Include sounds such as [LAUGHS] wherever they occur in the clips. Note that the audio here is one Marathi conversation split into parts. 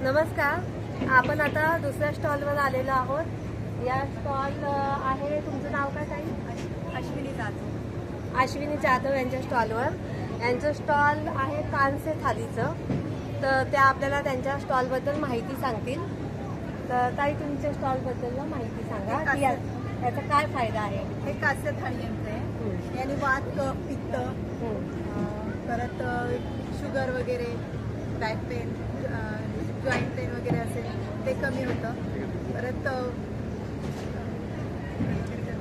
नमस्कार. आपण आता दुसऱ्या स्टॉलवर आलेलो आहोत. या स्टॉल आहे तुमचं नाव काय ताई? अश्विनी जाधव. अश्विनी जाधव यांच्या स्टॉलवर. यांचं स्टॉल आहे कांसे थालीचं. तर त्या आपल्याला त्यांच्या स्टॉलबद्दल माहिती सांगतील. तर ताई तुमच्या स्टॉलबद्दल माहिती सांगा. याचा काय फायदा आहे? हे कास्य थाळी यंत्र आहे. याने वात कफ पित्त परत शुगर वगैरे बॅक पेन जॉईंट पेन वगैरे असेल ते कमी होतं परत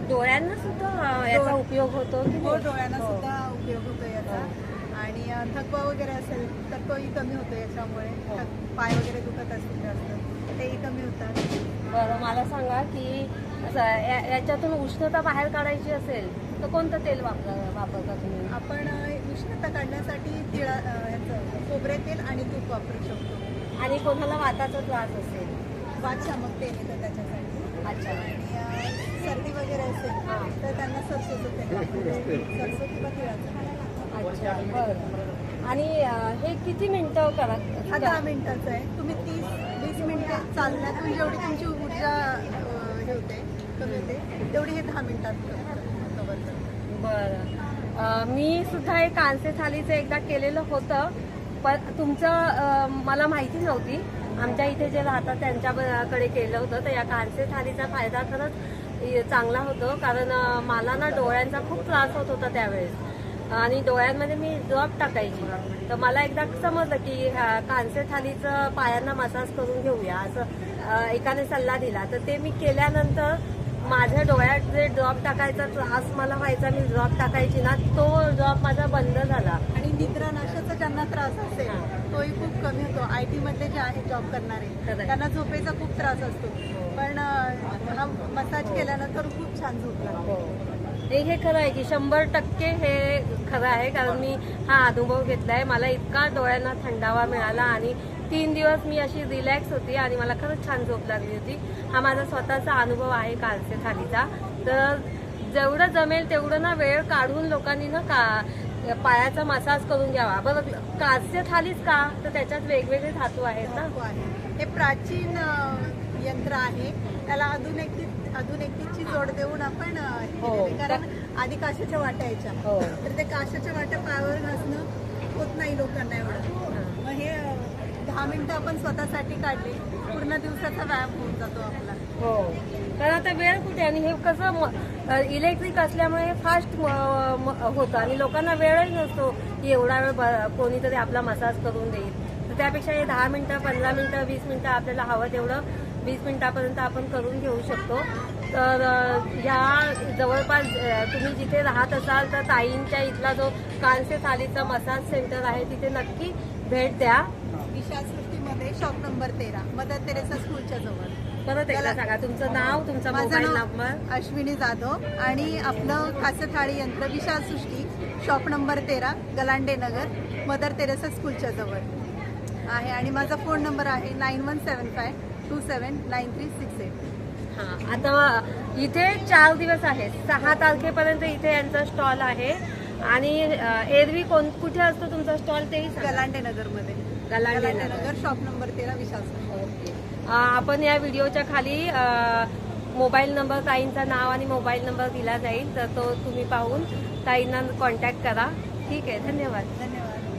डोळ्यांना सुद्धा याचा उपयोग होतो की हो? डोळ्यांना हो. सुद्धा उपयोग होतो याचा आणि थकवा वगैरे असेल तर तोही कमी होतो याच्यामुळे हो. पाय वगैरे दुखत असतील जास्त तेही कमी होतात बरं मला सांगा की याच्यातून उष्णता बाहेर काढायची असेल तर कोणतं तेल वापर वापरता तुम्ही आपण उष्णता काढण्यासाठी तिळा याचं खोबरे तेल आणि तूप वापरू शकतो आणि कोणाला वाताचा त्रास असेल? वातशामक तेल येतं त्याच्यासाठी. अच्छा. आणि सर्दी वगैरे असेल हां. तर त्यांना सरसोचं तेल. [LAUGHS] सरसो किंवा तिळाचं अच्छा बरं. आणि हे किती मिनिटं करा? हा दहा मिनिटाचं आहे. तुम्ही तीस वीस मिनिटं चालण्यातून जेवढी तुमची ऊर्जा हे होते कमी होते तेवढी हे दहा मिनिटात कव्हर करतं बरं. मी सुद्धा हे कांसे थालीचं एकदा केलेलं होतं. पण तुमचं मला माहिती नव्हती. आमच्या इथे जे राहतात त्यांच्याकडे केलं होतं तर या कांसे थालीचा फायदा खरंच चांगला होतो. कारण मला ना डोळ्यांचा खूप त्रास होत होता त्यावेळेस. आणि डोळ्यांमध्ये मी ड्रॉप टाकायची. तर मला एकदा समजलं की ह्या कांसे थालीचं पायांना मसाज करून घेऊया. असं एकाने सल्ला दिला. तर ते मी केल्यानंतर माझ्या डोळ्यात जे ड्रॉप टाकायचा त्रास मला व्हायचा मी ड्रॉप टाकायची ना तो ड्रॉप माझा बंद झाला. आणि निद्रानाशाचा ज्यांना त्रास असेल तोही खूप कमी होतो. आय टी मधले जे आहेत जॉब करणारे. त्यांना झोपेचा खूप त्रास असतो. पण हा मसाज केल्यानंतर खूप छान झोप लागते. हे हे खरं आहे की शंभर टक्के हे खरं आहे. कारण मी हा अनुभव घेतलाय. मला इतका डोळ्यांना थंडावा मिळाला आणि तीन दिवस मी अशी रिलॅक्स होती आणि मला खरंच छान झोप लागली होती. हा माझा स्वतःचा अनुभव आहे कालचे थालीचा. तर जेवढं जमेल तेवढं ना वेळ काढून लोकांनी ना का पायाचा मसाज करून घ्यावा. बरं कास्य थालीच का? तर त्याच्यात वेगवेगळे धातू आहेत ना. हे प्राचीन यंत्र आहे. त्याला आधुनिक आधुनिकतेची जोड देऊन आपण हे. कारण आधी काशाच्या वाट्या यायच्या. हो. तर ते काशाच्या वाट्या पायावर घासणं होत नाही लोकांना एवढं. मग हे दहा मिनिटं आपण स्वतःसाठी काढली पूर्ण दिवसाचा व्यायाम होऊन जातो आपला. हो. कारण आता वेळ कुठे आणि हे कसं इलेक्ट्रिक असल्यामुळे फास्ट होतं आणि लोकांना वेळही नसतो की एवढा वेळ ब- कोणीतरी आपला मसाज करून देईल. तर त्यापेक्षा हे दहा मिनिटं पंधरा मिनिटं वीस मिनिटं आपल्याला हवं तेवढं वीस मिनिटापर्यंत आपण करून घेऊ शकतो. तर ह्या जवळपास तुम्ही जिथे राहत असाल तर ताईंच्या इथला जो कांसे थालीचा मसाज सेंटर आहे तिथे नक्की भेट द्या. विशालसृष्टीमध्ये शॉप नंबर तेरा मदर तेरेसा स्कूलच्या जवळ. परत एकदा सांगा तुमचं नाव तुमचा माझं मोबाईल नाव नंबर अश्विनी जाधव आणि आपलं खास्य थाळी यंत्र विशाल सृष्टी शॉप नंबर तेरा गलांडे नगर मदर तेरेसा स्कूलच्या जवळ आहे. आणि माझा फोन नंबर आहे nine one seven five two seven nine three six eight. आता इथे चार दिवस आहेत. सहा तारखेपर्यंत इथे यांचा स्टॉल आहे. आणि एरवी कोण कुठे असतो तुमचा स्टॉल तेही सांगा. गलांडे नगरमध्ये गलांडे गलांडे नगर. शॉप नंबर तेरा विशाल आपण या व्हिडिओच्या खाली मोबाईल नंबर ताईंचं नाव आणि मोबाईल नंबर दिला जाईल. तर तो तुम्ही पाहून ताईंना कॉन्टॅक्ट करा. ठीक आहे. धन्यवाद. धन्यवाद.